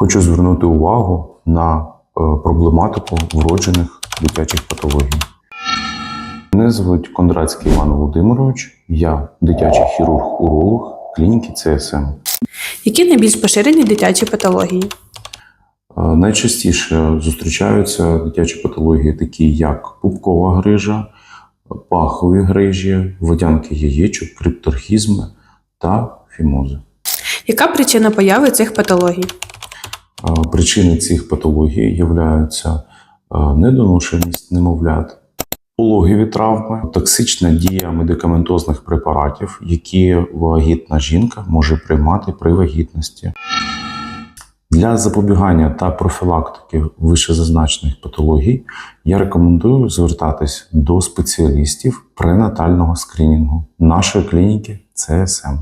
Хочу звернути увагу на е, проблематику вроджених дитячих патологій. Мене звуть Кондратський Іван Володимирович, я дитячий хірург-уролог клініки ЦСМ. Які найбільш поширені дитячі патології? Е, Найчастіше зустрічаються дитячі патології, такі як пупкова грижа, пахові грижі, водянки яєчок, крипторхізми та фімози. Яка причина появи цих патологій? Причини цих патологій являються недоношеність немовлят, пологові травми, токсична дія медикаментозних препаратів, які вагітна жінка може приймати при вагітності. Для запобігання та профілактики вищезазначених патологій я рекомендую звертатись до спеціалістів пренатального скринінгу нашої клініки ЦСМ.